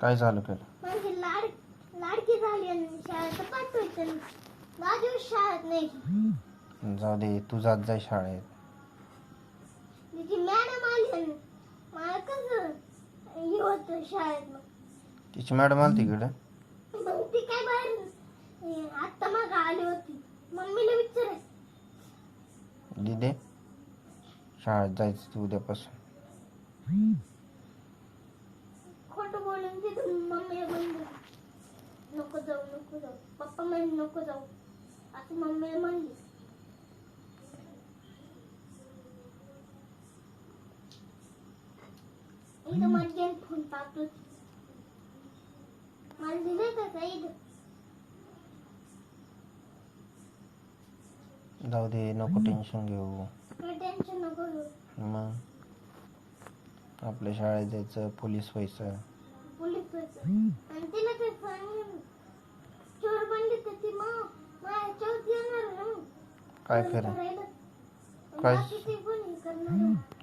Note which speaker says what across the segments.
Speaker 1: काय झालं केलं
Speaker 2: लाड लाडकी झाली आणि शाळेत पाठवायचं नाही. माझ्या शाळेत नाही.
Speaker 1: जाऊ दे तू जात जाय शाळेत.
Speaker 2: तिची मॅडम आली आणि मला कसं हे होतं शाळेत मग?
Speaker 1: तिची मॅडम आली तिकडं
Speaker 2: मग ती काय बाहेर हे, आत्ता मग आली होती. मम्मीला
Speaker 1: दिदे शाळेत जायचं तू उद्यापासून
Speaker 2: खोटं बोलून तिथून मम्मीला म्हणलं नको जाऊ नको जाऊ. पप्पा म्हणे नको जाऊ. असं मम्मीला म्हणली. इथं माझ्या फोन पाहतो मला दिलंय का काही
Speaker 1: जाऊ दे नको टेन्शन घेऊ.
Speaker 2: टेन्शन नको घेऊ.
Speaker 1: मग? आपल्या शाळेत जायचं पोलीस व्हायचं.
Speaker 2: पोलीस व्हायचं. आणि तिला काही सांगितलं चोर बनली तर ती मग माझ्या चौथ येणार ना मग.
Speaker 1: काय
Speaker 2: करायला.
Speaker 1: काय?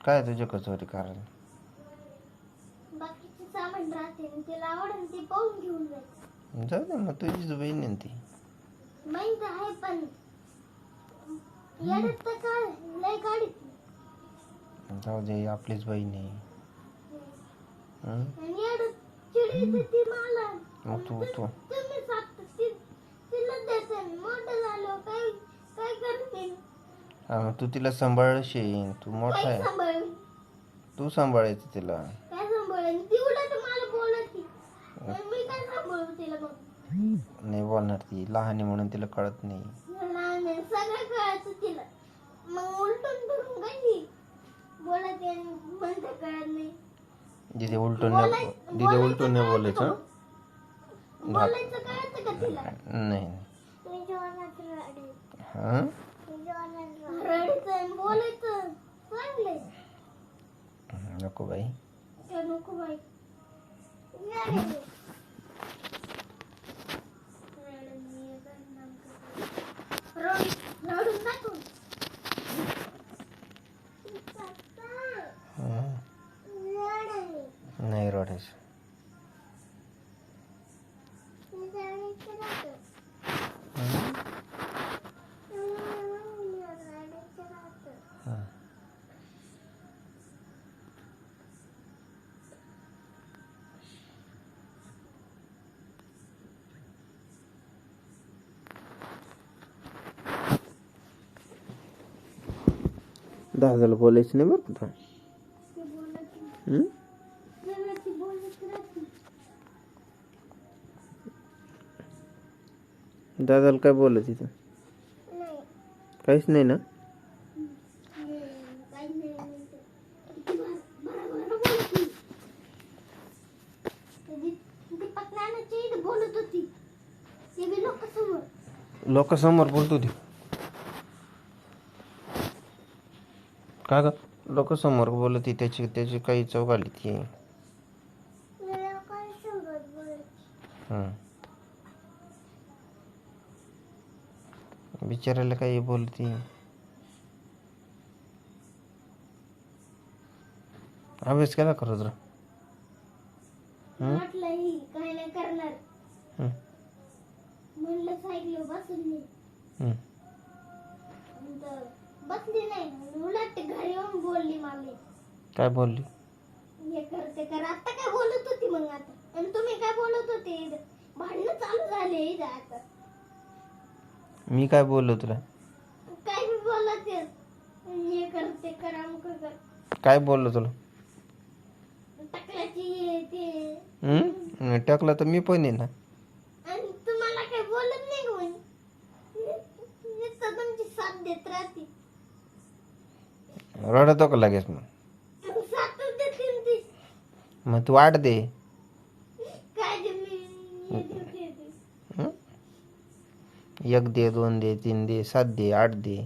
Speaker 1: काय तुझ्या कचोरी करायला?
Speaker 2: बाकीचे सामान राहते आणि तिला आवडेल ते पाहून घेऊन जायचं
Speaker 1: जाऊ दे मग तुझीच बहीण आहे ती.
Speaker 2: माहीत आहे पण येण्यात तर काय? लय गाडीत
Speaker 1: जाऊ दे आपलीच बहीण आहे. मग तू. तू
Speaker 2: तुम्ही सांगता ती तिला देते मोठं झालं काय काय करते
Speaker 1: हा, मग तू तिला सांभाळशील. तू मोठा
Speaker 2: काय
Speaker 1: आहे तू सांभाळायचं तिला.
Speaker 2: काय सांभाळ? ती उलट मला बोलती आणि मी काय सांभाळू तिला मग?
Speaker 1: नाही बोलणार ती. लहान आहे म्हणून तिला कळत नाही.
Speaker 2: लहान आहे, सगळं कळायचं तिला. मग उलटून धरून कशी बोलते आणि म्हणते कळत नाही.
Speaker 1: दिदी उलटून नाही
Speaker 2: बोलाय-
Speaker 1: दिदी उलटून नाही बोलायचं?
Speaker 2: बोलायचं कळतं का तिला?
Speaker 1: नाही हां
Speaker 2: आणि चांगलंय
Speaker 1: नको बाई.
Speaker 2: नको बाई रडायचं. रडून- रडून दाखव.
Speaker 1: हं.
Speaker 2: रडायचं.
Speaker 1: नाही रडायचं
Speaker 2: रडायचं राहतं.
Speaker 1: हं?
Speaker 2: रडायचं राहतं.
Speaker 1: हं. दादाला बोलायचं नाही बरं का
Speaker 2: ते बोलत नाही.
Speaker 1: हं?
Speaker 2: सगळं ती बोलत राहते.
Speaker 1: दादाला काय बोलत तिथं
Speaker 2: नाही
Speaker 1: काहीच नाही ना
Speaker 2: इथं बोलत होती ते बी लोकांसमोर
Speaker 1: लोकांसमोर बोलतो ती का ग? लोकांसमोर बोलत त्याची त्याची काही चौक आली ती हं. बिचारायला काही बोलती अभ्यास केला करू जरा
Speaker 2: बसली नाही. उलट घरी येऊन बोलली मामी.
Speaker 1: काय बोलली?
Speaker 2: हे कर ते कर. आता काय बोलत होती मग आता? आणि तुम्ही काय बोलत होते? भांडणं चालू झाले इथं आता.
Speaker 1: मी काय बोललो तुला?
Speaker 2: काय बी बोलत आहे. हे कर ते कर अमुक कर.
Speaker 1: काय बोललो तुला?
Speaker 2: टकल्याची हे ते?
Speaker 1: टाकला तर मी पण आहे ना
Speaker 2: आणि तुम्हाला काय बोलत नाही का म्हणे? नुसतं तुमची साथ देत राहते
Speaker 1: रडतो का लगेच मग?
Speaker 2: मग ती
Speaker 1: वाट दे? एक दे दोन दे तीन दे सात दे आठ दे.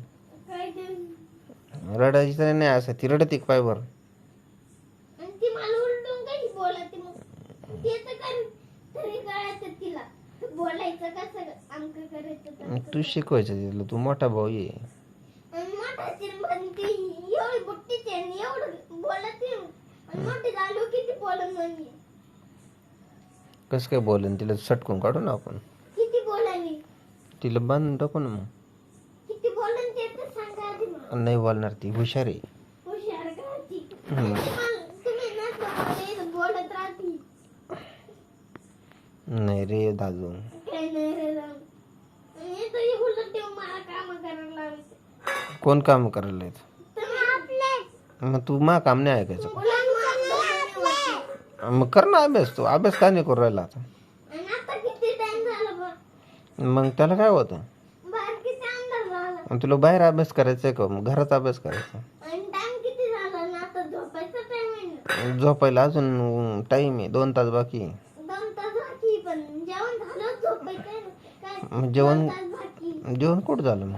Speaker 1: रडायची तर नाही असं. ती रडते पाय बरं
Speaker 2: ती
Speaker 1: शिकवायचं तिला. तू मोठा भाऊ ये
Speaker 2: एवढी बुट्टीची आणि एवढं बोलत मोठी झालो किती म्हणजे
Speaker 1: कसं काय बोलेन? तिला सटकून काढू ना आपण.
Speaker 2: किती बोलाली
Speaker 1: तिला बांधून टाकू ना मग.
Speaker 2: किती बोलन ते तर सांगा आधी मला.
Speaker 1: नाही बोलणार ती हुशार आहे.
Speaker 2: हुशार का ती?
Speaker 1: हम्म.
Speaker 2: तुम्हाला- तुम्ही नसलं बोलत राहती.
Speaker 1: नाही रे दादू.
Speaker 2: काय नाही रे राम हे तर उलट देव मला काम करायला लावायचे
Speaker 1: कोण काम करायला येत मग तू मा काम नाही ऐकायचं
Speaker 2: का?
Speaker 1: मग कर ना अभ्यास तू. अभ्यास का नाही करू राहिला आता.
Speaker 2: आणि आता किती टाइम झाला बघ
Speaker 1: मग त्याला काय होतं?
Speaker 2: झाला
Speaker 1: मग तुला बाहेर अभ्यास करायचा आहे का? मग घरात अभ्यास करायचा.
Speaker 2: आणि टाइम किती झाला ना आता झोपायचा टाइम आहे ना
Speaker 1: झोपायला अजून टाइम आहे. दोन तास बाकी आहे.
Speaker 2: दोन तास बाकी पण जेवण झालं झोपायचं आहे ना काय
Speaker 1: मग जेवण
Speaker 2: दोन तास बाकी
Speaker 1: जेवण कुठं झालं मग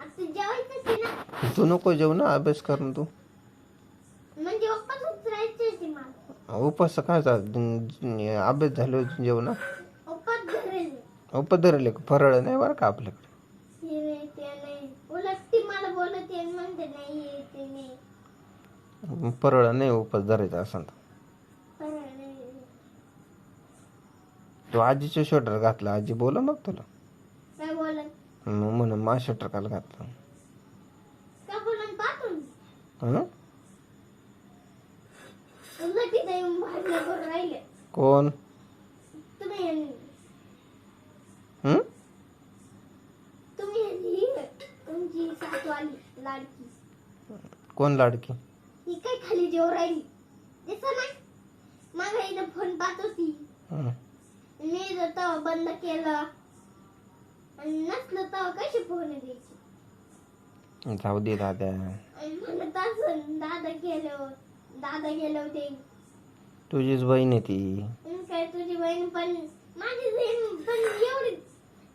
Speaker 2: आता जेवायचंच आहे ना
Speaker 1: तू नको जेवू ना अभ्यास कर ना तू.
Speaker 2: म्हणजे मला.
Speaker 1: उपास काय झालं? अभ्यास झालो जेवण
Speaker 2: उपास धरेल.
Speaker 1: का फराळ नाही बरं का आपल्याकडे?
Speaker 2: हे नाही ते नाही. उलट ती मला बोलत आहे आणि म्हणते नाही हे ते नाही.
Speaker 1: फराळ नाही उपास धरायचा असं
Speaker 2: नाही.
Speaker 1: तू आजीचं स्वेटर घातलं. आजी बोला मग तुला.
Speaker 2: काय बोलत.
Speaker 1: मग म्हणून मा स्वेटर काल घातलं
Speaker 2: का बोलत पाहतून
Speaker 1: हं?
Speaker 2: उलट तिथे येऊन भांडणं करून राहिले
Speaker 1: कोण? कोण लाडकी?
Speaker 2: ही काय खाली जेव राहिली? मागा इथं फोन पाहत होती. मी जर बंद केलं आणि नसलं तेव्हा कशी फोन द्यायची?
Speaker 1: जाऊ दे दादा.
Speaker 2: दादा गेलो दादा गेलो ते
Speaker 1: तुझीच बहीण आहे ती.
Speaker 2: काय तुझी बहीण पण माझी बहीण पण एवढी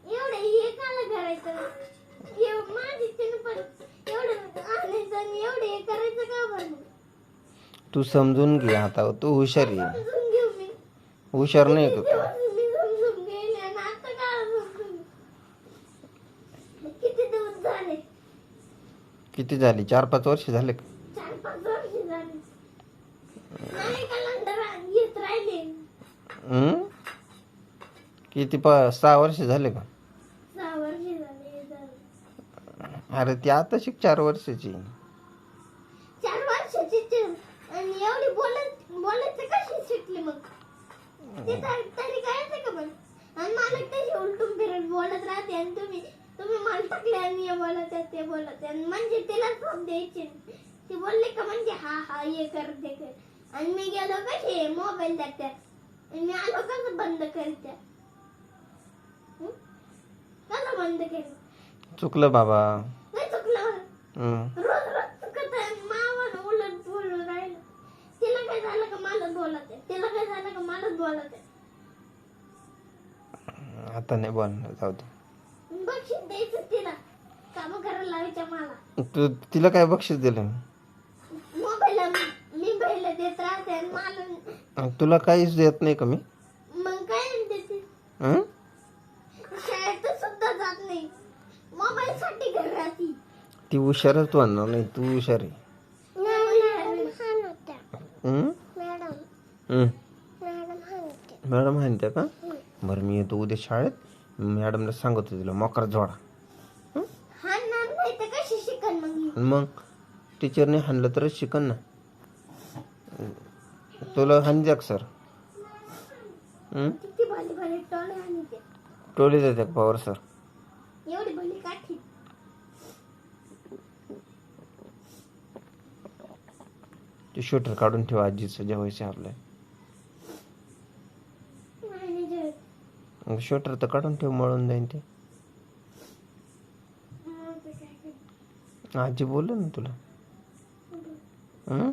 Speaker 2: एवढं हे काला करायचं माझी तिने पण एवढं आणायचं आणि एवढं हे करायचं का बरं
Speaker 1: तू समजून घे आता तू हुशार आहे. हुशार नाही तू
Speaker 2: दिवस मी समजून गेले आणि आता काय समजून किती दिवस झाले
Speaker 1: किती झाली? चार पाच वर्ष झाले का?
Speaker 2: चार पाच वर्ष झाले. नाही का लंडर येत राहिले?
Speaker 1: हं? किती पा सहा वर्ष झाले का?
Speaker 2: सहा वर्ष झाले झाले.
Speaker 1: अरे ती आता शिक चार वर्षाची.
Speaker 2: चार वर्षाची चिर. आणि एवढी बोलत बोलायचं कशी शिकली मग? ते तर- तरी कळायचं का पण? आणि मला उलटून फिरून बोलत राहते आणि तुम्ही टाकले बोलत आहे, ते बोलत आहे. म्हणजे तिला शब्द द्यायचे ती बोलले का म्हणजे हा हा हे कर ते कर आणि मी गेलो कसे मोबाईल देतात आणि मी आलो कसं बंद करत्या हं? कसं बंद केलं?
Speaker 1: चुकलं बाबा.
Speaker 2: नाही चुकलं. रोज रोज चुकत मावानं उलट बोलून राहिलं. तिला काय झालं का मला बोलत आहे. तिला काय झालं का मलाच बोलत आहे.
Speaker 1: आता नाही बोलणार जाऊ दे
Speaker 2: बक्षीस द्यायचं तिला काम करायला लावायच्या मला.
Speaker 1: तू तिला काय बक्षीस दिलं?
Speaker 2: मोबाईल मी पहिले देत राहते आणि मला
Speaker 1: तुला काहीच देत नाही का मी?
Speaker 2: मग काय नाही देते.
Speaker 1: हं?
Speaker 2: शाळेत सुद्धा जात नाही. मोबाईल साठी घर राहती.
Speaker 1: ती हुशारच म्हणणार नाही तू हुशार आहे. हं?
Speaker 2: मॅडम.
Speaker 1: हं.
Speaker 2: मॅडम हाणते.
Speaker 1: मॅडम म्हणते का? बरं मी येतो उद्या शाळेत. मॅडमला सांगतो तिला मोकर जोडा
Speaker 2: हाणणार नाही तर कशी शिकन मग ही?
Speaker 1: आणि मग टीचरने हाणलं तरच शिकन ना. तुला हाणजाक सर देते. का पवार सर ते शूटर काढून ठेवा आजीचं जेवायचं आपल्या
Speaker 2: मॅनेजर
Speaker 1: शूटर तर काढून ठेव मळून जाईन ते
Speaker 2: मग ते काय करते?
Speaker 1: आजी बोललं ना तुला हं?